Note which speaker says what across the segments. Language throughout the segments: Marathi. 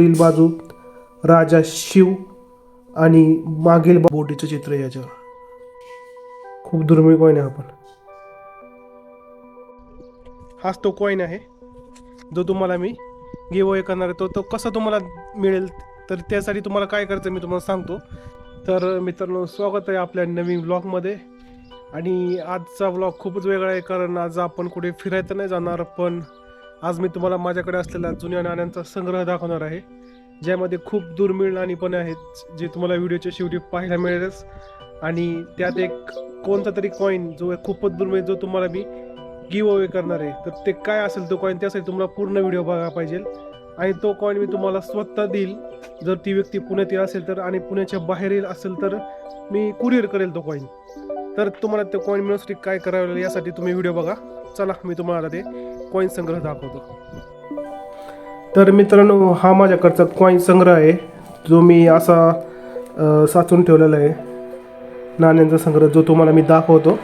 Speaker 1: पुढील बाजू राजा शिव आणि मागील बोटीचं चित्र आहे याच्यावर. खूप दुर्मिळ कॉईन आहे आपण हाच तो कॉईन आहे. जो तुम्हाला मी गिव अवे करणार आहे तो तो कसा तुम्हाला मिळेल तर त्यासाठी तुम्हाला काय करायचं मी तुम्हाला सांगतो. तर मित्रांनो स्वागत आहे आपल्या नवीन ब्लॉगमध्ये आणि आजचा ब्लॉग खूपच वेगळा आहे कारण आज आपण कुठे फिरायचं नाही जाणार पण आज मी तुम्हाला माझ्याकडे असलेला जुन्या नाण्यांचा संग्रह दाखवणार आहे ज्यामध्ये खूप दुर्मिळ नाणी पण आहेत जे तुम्हाला व्हिडिओच्या शेवटी पाहायला मिळेलच. आणि त्यात एक कोणता तरी कॉईन जो खूपच दुर्मिळ जो तुम्हाला मी गिव अवे करणार आहे तर ते काय असेल तो कॉईन त्यासाठी तुम्हाला पूर्ण व्हिडिओ बघायला पाहिजे. आणि तो कॉईन मी तुम्हाला स्वतः देईल. जर ती व्यक्ती पुण्यात असेल तर आणि पुण्याच्या बाहेर असेल तर मी कुरिअर करेल तो कॉईन तर तुम्हाला तो कॉईन मिळण्यासाठी काय करावं लागेल यासाठी तुम्ही व्हिडिओ बघा. चला मी तुम्हाला ते कॉईन संग्रह दाखवतो. तर मित्रांनो हा माझ्याकडचा कॉईन संग्रह आहे. जो मी असा साचून ठेवलेला आहे. नाण्यांचा संग्रह जो तुम्हाला मी दाखवतो.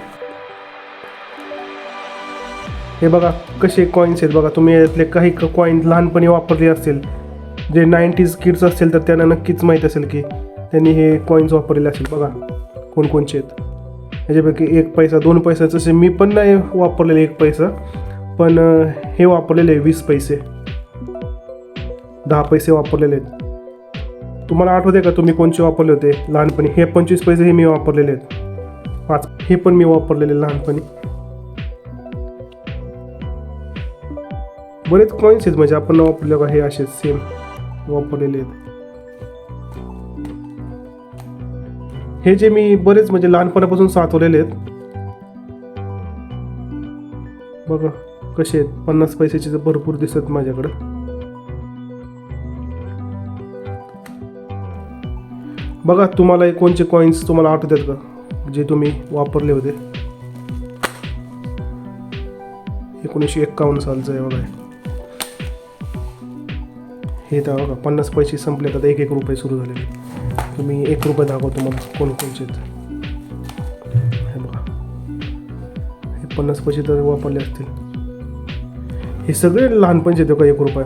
Speaker 1: हे बघा कसे कॉईन्स आहेत बघा. तुम्ही यातले काही कॉईन लहानपणी वापरले असतील. जे नाईन्टीज किड्स असतील तर त्यांना नक्कीच माहीत असेल की त्यांनी हे कॉईन्स वापरलेले असतील. बघा कोणकोणचे आहेत. याच्यापैकी एक पैसा दोन पैसा जसे मी पण नाही वापरलेले एक पैसा. पण हे वापरलेले आहे वीस पैसे. दहा पैसे वापरलेले आहेत. तुम्हाला आठवते का तुम्ही कोणचे वापरले होते? लहानपणी. हे पंचवीस पैसे हे मी वापरलेले आहेत. पाच. हे पण मी वापरलेले लहानपणी. बरेच कॉईन्स आहेत म्हणजे आपण वापरले का? हे असे सेम वापरलेले आहेत. हे जे मी बरेच म्हणजे लहानपणापासून साचवलेले आहेत. बघा. कसे आहेत? पन्नास पैशाचे तर भरपूर दिसत माझ्याकडं. बघा तुम्हाला कोणचे कॉईन्स तुम्हाला आठवतात का? जे तुम्ही वापरले होते? एकोणीसशे एक्कावन्न सालचं आहे बघा हे. तर बघा पन्नास पैसे संपले आता एक एक रुपये सुरू झालेले. तुम्ही एक रुपये दाखवतो मला कोणकोणचे हे बघा. हे पन्नास पैसे तर वापरले असतील. हे सगळे लहानपणचे आहेत का एक रुपया?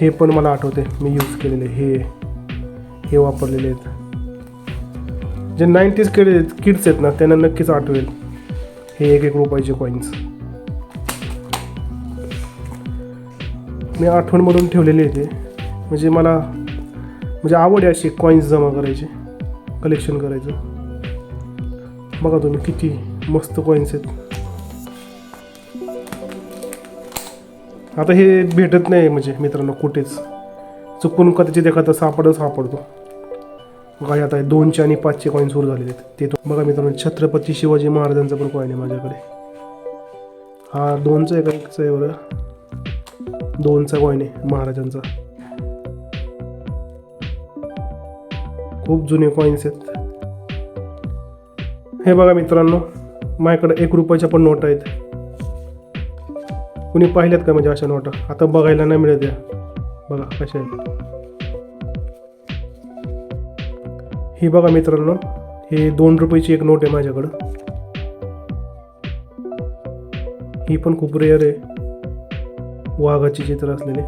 Speaker 1: हे पण मला आठवते मी यूज केलेले हे हे वापरलेले आहेत. जे नाईन्टीज केले किड्स आहेत ना त्यांना नक्कीच आठवेल. हे एक एक रुपयाचे कॉईन्स मी आठवण म्हणून ठेवलेले आहे ते. म्हणजे मला म्हणजे आवड आहे अशी कॉईन्स जमा करायची कलेक्शन करायचं. बघा तुम्ही किती मस्त कॉईन्स आहेत. आता हे भेटत नाही म्हणजे मित्रांनो कुठेच. चुकून कदाचित एखादा सापडच सापडतो. बघा आता हे आणि पाचचे कॉईन सुरू झालेले आहेत. ते बघा मित्रांनो छत्रपती शिवाजी महाराजांचा पण कॉईन आहे माझ्याकडे. हा दोनचा आहे का एकचा आहे बरं? दोनचा कॉईन आहे महाराजांचा. खूप जुने कॉईन्स आहेत. हे बघा मित्रांनो माझ्याकडे एक रुपयाच्या पण नोटा आहेत. कुणी पाहिल्यात का म्हणजे अशा नोटा? आता बघायला नाही मिळत या. बघा कशा आहेत. ही बघा मित्रांनो हे दोन रुपयाची एक नोट आहे माझ्याकडं. ही पण खूप रेअर आहे. वाघाची चित्र असलेले.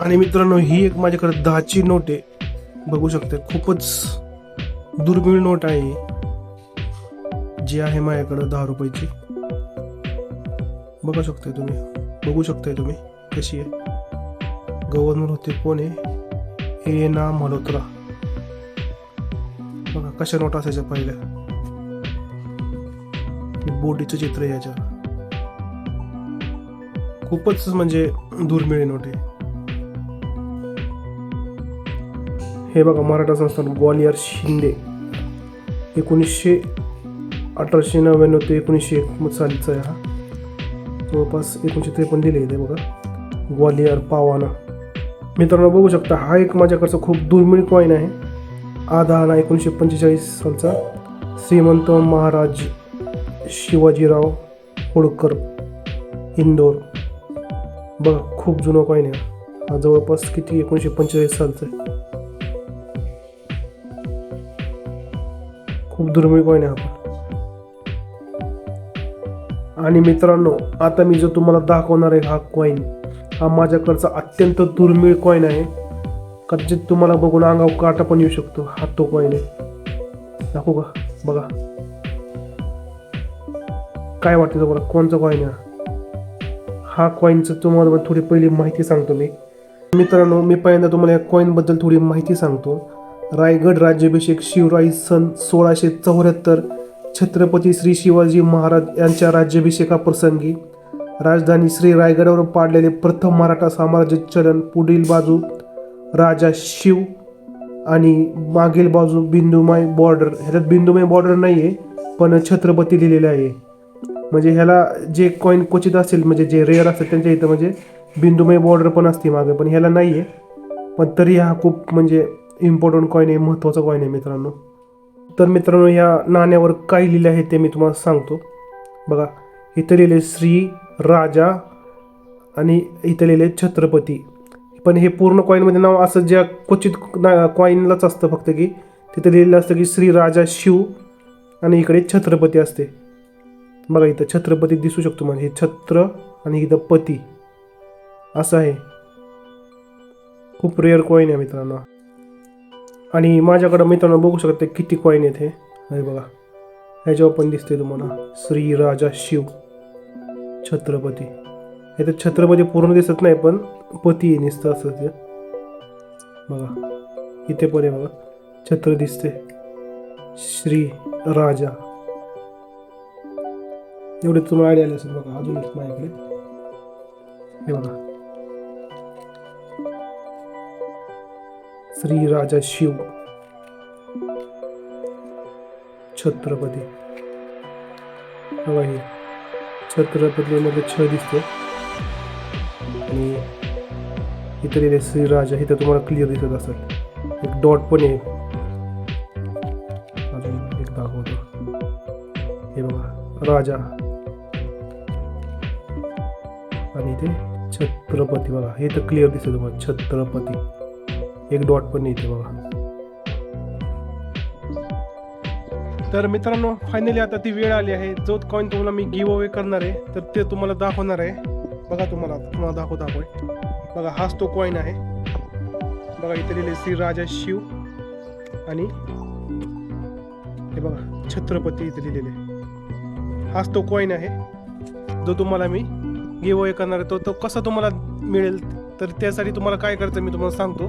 Speaker 1: आणि मित्रांनो ही एक माझ्याकडे दहाची नोट आहे. बघू शकते खूपच दुर्मिळ नोट आहे जी आहे माझ्याकडं दहा रुपयाची. बघू शकताय तुम्ही. बघू शकताय तुम्ही कशी आहे. गव्हर्नर होते कोण आहे? हे ना मल्होत्रा. बघा कशा नोटा असायच्या पहिल्या. बोटीचं चित्र आहे खूपच म्हणजे दुर्मिळ नोटे. हे बघा मराठा संस्थान ग्वालियर शिंदे. एकोणीसशे अठराशे नव्याण्णव ते एकोणीसशे एक सालीचा आहे हा. जवळपास एकोणीसशे त्रेपन्न दिले ते बघा. ग्वालियर पावाना. मित्रांनो बघू शकता हा एक माझ्याकडचा खूप दुर्मिळ कॉईन आहे. आधाना एकोणीसशे पंचेचाळीस सालचा श्रीमंत महाराज शिवाजीराव होळकर इंदोर. बघा खूप जुनं कॉईन आहे. हा जवळपास किती? एकोणीसशे पंचेचाळीस सालचा आहे. खूप दुर्मिळ कॉईन आहे आपण आणि मित्रांनो आता मी जो तुम्हाला दाखवणार आहे हा कॉईन हा माझ्याकडचा अत्यंत दुर्मिळ कॉईन आहे. कदाचित तुम्हाला बघून अंगावर काटा पण येऊ शकतो हा तो कॉईन आहे. दाखवू का? बघा. काय वाटतं तुम्हाला? कोणचा कॉईन आहे? हा? कॉईनचं तुम्हाला थोडी पहिली माहिती सांगतो मी. मित्रांनो मी पहिल्यांदा तुम्हाला या कॉईनबद्दल थोडी माहिती सांगतो. रायगड राज्याभिषेक शिवराई सन सोळाशे चौऱ्याहत्तर छत्रपती श्री शिवाजी महाराज यांच्या राज्याभिषेकाप्रसंगी राजधानी श्री रायगडावर पाडलेले प्रथम मराठा साम्राज्य चलन पुढील बाजू राजा शिव आणि मागील बाजू बिंदुमाई बॉर्डर ह्याच्यात बिंदुमाई बॉर्डर नाही आहे पण छत्रपती लिहिलेले आहे. म्हणजे ह्याला जे कॉईन क्वचित असेल म्हणजे जे रेअर असतात त्यांच्या इथं म्हणजे बिंदुमय बॉर्डर पण असते मागे पण ह्याला नाही आहे पण तरी हा खूप म्हणजे इम्पॉर्टंट कॉईन आहे महत्त्वाचा कॉईन आहे मित्रांनो. तर मित्रांनो या नाण्यावर काय लिहिलं आहे ते मी तुम्हाला सांगतो. बघा इथं लिहिले श्री राजा आणि इथं लिहिले छत्रपती. पण हे पूर्ण कॉईनमध्ये नाव असं ज्या क्वचित कॉईनलाच असतं फक्त की तिथं लिहिलेलं असतं की श्री राजा शिव आणि इकडे छत्रपती असते. बघा इथं छत्रपती दिसू शकतो म्हणजे हे छत्र आणि इथं पती. असं आहे. खूप रेअर कॉईन आहे मित्रांनो. आणि माझ्याकडं मित्रांनो बघू शकते किती कॉईन आहेत हे. बघा. ह्याच्यावर पण दिसते तुम्हाला. श्री राजा शिव. छत्रपती. हे तर छत्रपती पूर्ण दिसत नाही पण पती निसतं नुसतं असं ते. बघा. इथे पण आहे बघा. छत्र दिसते श्री राजा. एवढे तुम्हाला आयडिया आले असेल बघा. अजून माझ्याकडे. हे बघा. श्री राजा शिव। छत्रपती। हे छत्रपतीमध्ये छ दिसते आणि इथे लिहिले श्री राजा इथं तुम्हाला क्लिअर दिसत असेल. एक डॉट पण आहे. अजून एक दाखवतो. हे बघा, राजा. आणि इथे छत्रपती बघा, हे तर क्लिअर दिसतं तुम्हाला, छत्रपती. एक डॉट पण येते बघा. तर मित्रांनो फायनली आता ती वेळ आली आहे. जो कॉईन तुम्हाला मी गिव अवे करणार आहे. तर ते तुम्हाला दाखवणार आहे. बघा तुम्हाला तुम्हाला दाखव आपण बघा हाच तो कॉईन आहे. बघा इथे लिहिले श्री राजा शिव आणि हे बघा छत्रपती इथे लिहिलेले. हाच तो कॉईन आहे. जो तुम्हाला मी गिव अवे करणार आहे. तो तो कसा तुम्हाला मिळेल? तर त्यासाठी तुम्हाला काय करायचं मी तुम्हाला सांगतो.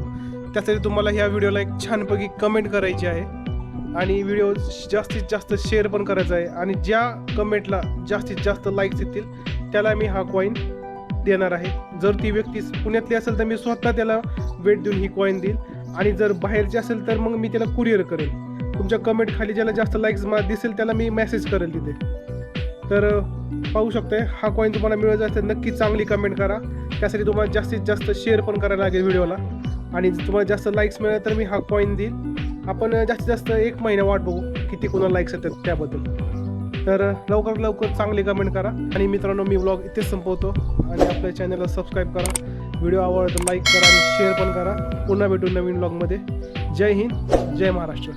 Speaker 1: त्यासाठी तुम्हाला ह्या व्हिडिओला एक छानपैकी कमेंट करायची आहे. आणि व्हिडिओ जास्तीत जास्त शेअर पण करायचा आहे. आणि ज्या कमेंटला जास्तीत जास्त लाईक्स येतील त्याला मी हा कॉईन देणार आहे. जर ती व्यक्ती पुण्यातली असेल तर मी स्वतः त्याला भेट देऊन ही कॉईन देईल. आणि जर बाहेरची असेल तर मग मी त्याला कुरिअर करेल. तुमच्या कमेंट खाली ज्याला जास्त लाईक्स मला दिसेल त्याला मी मेसेज करेल तिथे. तर पाहू शकताय हा कॉईन तुम्हाला मिळत असेल नक्की चांगली कमेंट करा. त्यासाठी तुम्हाला जास्तीत जास्त शेअर पण करायला लागेल व्हिडिओला. आणि जर तुम्हाला जास्त लाईक्स मिळाले तर मी हा कॉईन देईल. आपण जास्तीत जास्त एक महिना वाट बघू किती कोणाला लाईक्स येतात त्याबद्दल. तर लवकर लवकर चांगली कमेंट करा. आणि मित्रांनो मी ब्लॉग इथेच संपवतो. आणि आपल्या चॅनलला सबस्क्राईब करा. व्हिडिओ आवडला तर लाईक करा आणि शेअर पण करा. पुन्हा भेटू नवीन ब्लॉगमध्ये जय हिंद जय महाराष्ट्र.